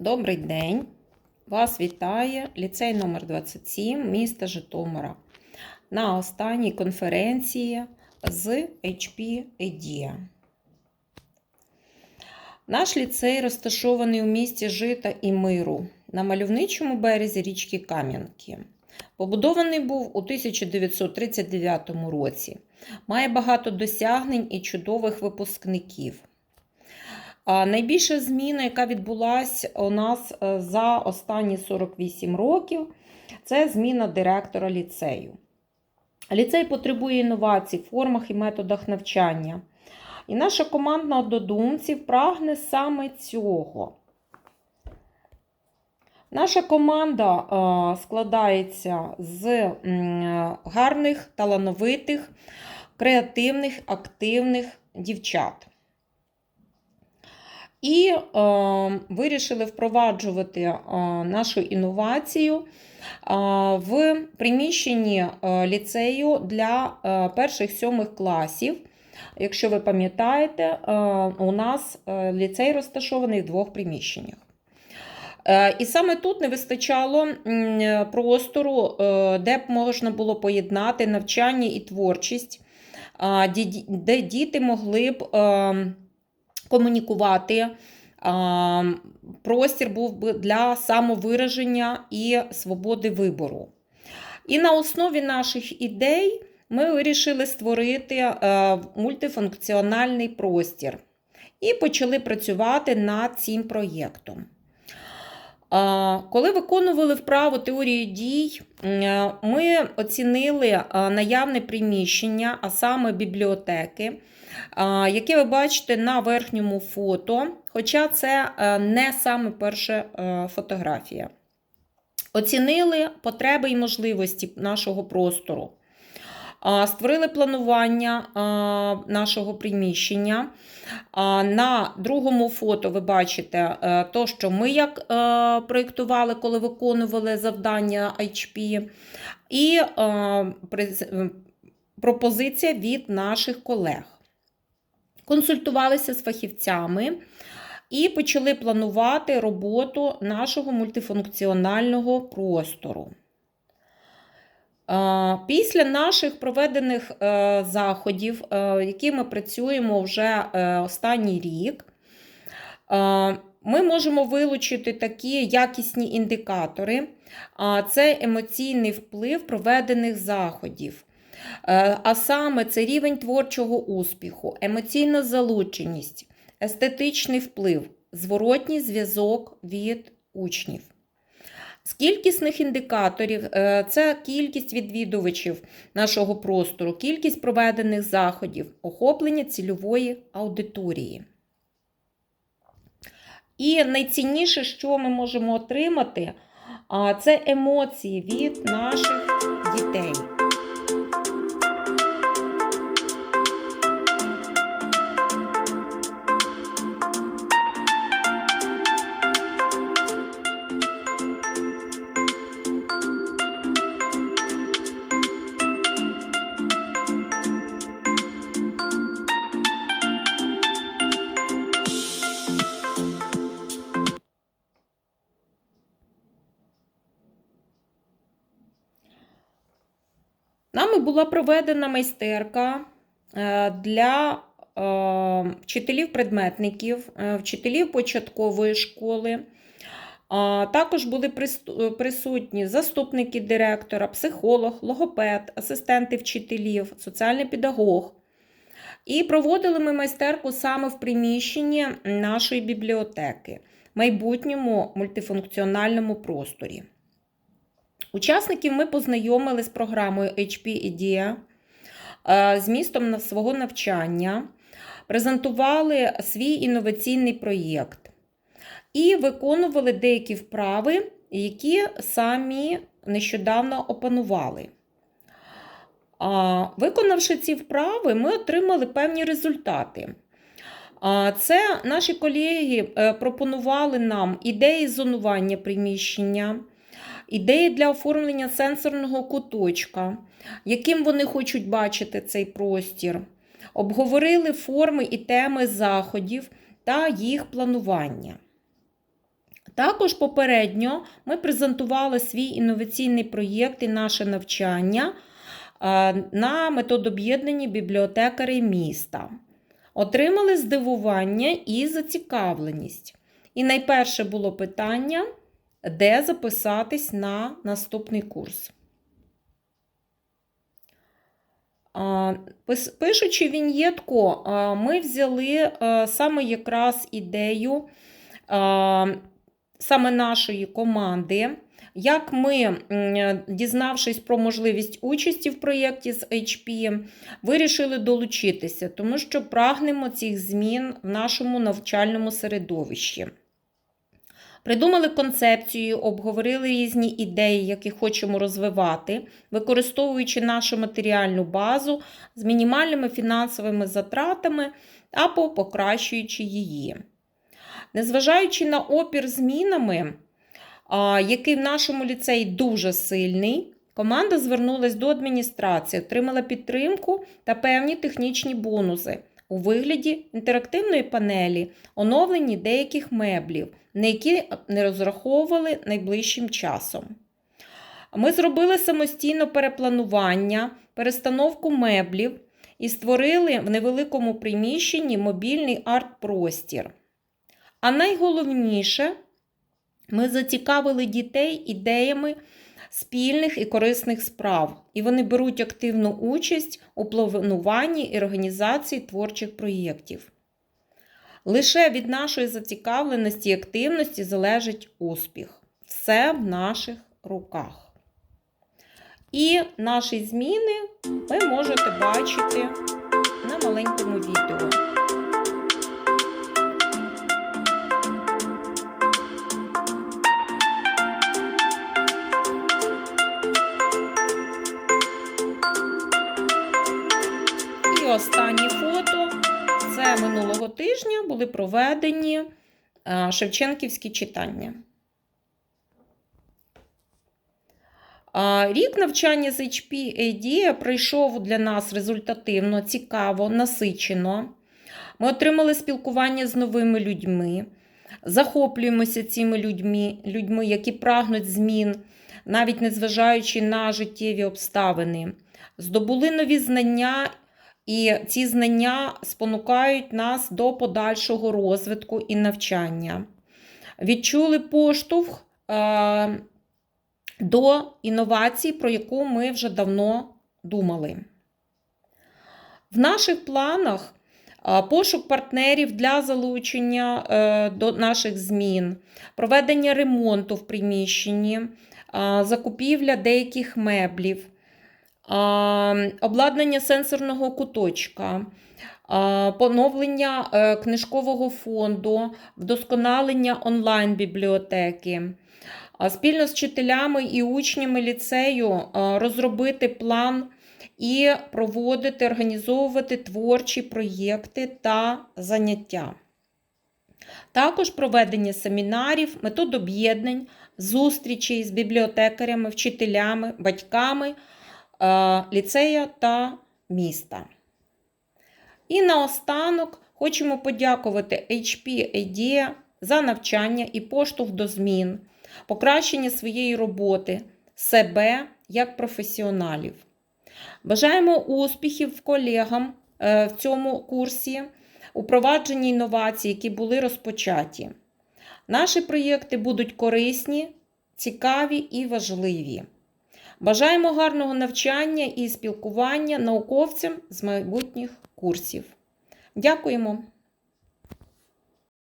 Добрий день! Вас вітає ліцей номер 27 міста Житомира на останній конференції з HP EDIA. Наш ліцей розташований у місті Жита і Миру на мальовничому березі річки Кам'янки. Побудований був у 1939 році. Має багато досягнень і чудових випускників. Найбільша зміна, яка відбулася у нас е, за останні 48 років, це зміна директора ліцею. Ліцей потребує інновацій в формах і методах навчання. І наша команда однодумців прагне саме цього. Наша команда е, складається з гарних, талановитих, креативних, активних дівчат. І е, вирішили впроваджувати е, нашу інновацію е, в приміщенні е, ліцею для е, перших сьомих класів. Якщо ви пам'ятаєте, е, у нас е, ліцей розташований в двох приміщеннях. Е, І саме тут не вистачало простору, е, де б можна було поєднати навчання і творчість, де діти могли б е, комунікувати. Простір був би для самовираження і свободи вибору. І на основі наших ідей ми вирішили створити е, мультифункціональний простір і почали працювати над цим проєктом. Коли виконували вправу теорії дій, е, ми оцінили е, наявне приміщення, а саме бібліотеки, яке ви бачите на верхньому фото, хоча це е, не саме перша е, фотографія. Оцінили потреби і можливості нашого простору. Створили планування нашого приміщення. На другому фото ви бачите е, то, що ми як е, проєктували, коли виконували завдання HP, і е, пропозиція від наших колег. Консультувалися з фахівцями і почали планувати роботу нашого мультифункціонального простору. Після наших проведених е, заходів, е, які ми працюємо вже е, останній рік, ми можемо вилучити такі якісні індикатори. А Це емоційний вплив проведених заходів. А саме це рівень творчого успіху, емоційна залученість, естетичний вплив, зворотній зв'язок від учнів. З кількісних індикаторів е, це кількість відвідувачів нашого простору, кількість проведених заходів, охоплення цільової аудиторії. І найцінніше, що ми можемо отримати, це емоції від наших дітей. Нами була проведена майстерка е, для е, вчителів-предметників, е, вчителів початкової школи. Також були присутні заступники директора, психолог, логопед, асистенти вчителів, соціальний педагог. І проводили ми майстерку саме в приміщенні нашої бібліотеки, майбутньому мультифункціональному просторі. Учасників ми познайомили з програмою HP IDEA, е, з містом свого навчання, презентували свій інноваційний проєкт і виконували деякі вправи, які самі нещодавно опанували. Виконавши ці вправи, ми отримали певні результати. Це наші колеги е, пропонували нам ідеї зонування приміщення, ідеї для оформлення сенсорного куточка, яким вони хочуть бачити цей простір. Обговорили форми і теми заходів та їх планування. Також попередньо ми презентували свій інноваційний проєкт і наше навчання е, на методоб'єднанні бібліотекарі міста. Отримали здивування і зацікавленість. І найперше було питання, де записатись на наступний курс. Пишучи віньєтку, ми взяли саме якраз ідею саме нашої команди. Як ми, дізнавшись про можливість участі в проєкті з HP, вирішили долучитися, тому що прагнемо цих змін в нашому навчальному середовищі. Придумали концепцію, обговорили різні ідеї, які хочемо розвивати, використовуючи нашу матеріальну базу з мінімальними фінансовими затратами або покращуючи її. Незважаючи на опір змінами, який в нашому ліцеї дуже сильний, команда звернулася до адміністрації, отримала підтримку та певні технічні бонуси у вигляді інтерактивної панелі, оновлені деяких меблів, на які не розраховували найближчим часом. Ми зробили самостійно перепланування, перестановку меблів і створили в невеликому приміщенні мобільний арт-простір. А найголовніше, ми зацікавили дітей ідеями спільних і корисних справ, і вони беруть активну участь у плануванні і організації творчих проєктів. Лише від нашої зацікавленості і активності залежить успіх. Все в наших руках. І наші зміни ви можете бачити на маленькому відео. Були проведені е, Шевченківські читання. Рік навчання з HP AD пройшов для нас результативно, цікаво, насичено. Ми отримали спілкування з новими людьми, захоплюємося цими людьми, людьми, які прагнуть змін, навіть незважаючи на життєві обставини. Здобули нові знання, і ці знання спонукають нас до подальшого розвитку і навчання. Відчули поштовх. е, до інновацій, про яку ми вже давно думали. В наших планах а, пошук партнерів для залучення е, до наших змін, проведення ремонту в приміщенні, закупівля деяких меблів, обладнання сенсорного куточка. Поновлення е, книжкового фонду, вдосконалення онлайн-бібліотеки, спільно з вчителями і учнями ліцею розробити план і проводити, організовувати творчі проєкти та заняття. Також проведення семінарів, методоб'єднань, зустрічей з бібліотекарями, вчителями, батьками ліцея та міста. І наостанок хочемо подякувати HP IDEA за навчання і поштовх до змін покращення своєї роботи, себе як професіоналів. Бажаємо успіхів колегам е, в цьому курсі, у провадженні інновацій, які були розпочаті. Наші проєкти будуть корисні, цікаві і важливі. Бажаємо гарного навчання і спілкування науковцям з майбутніх курсів. Дякуємо!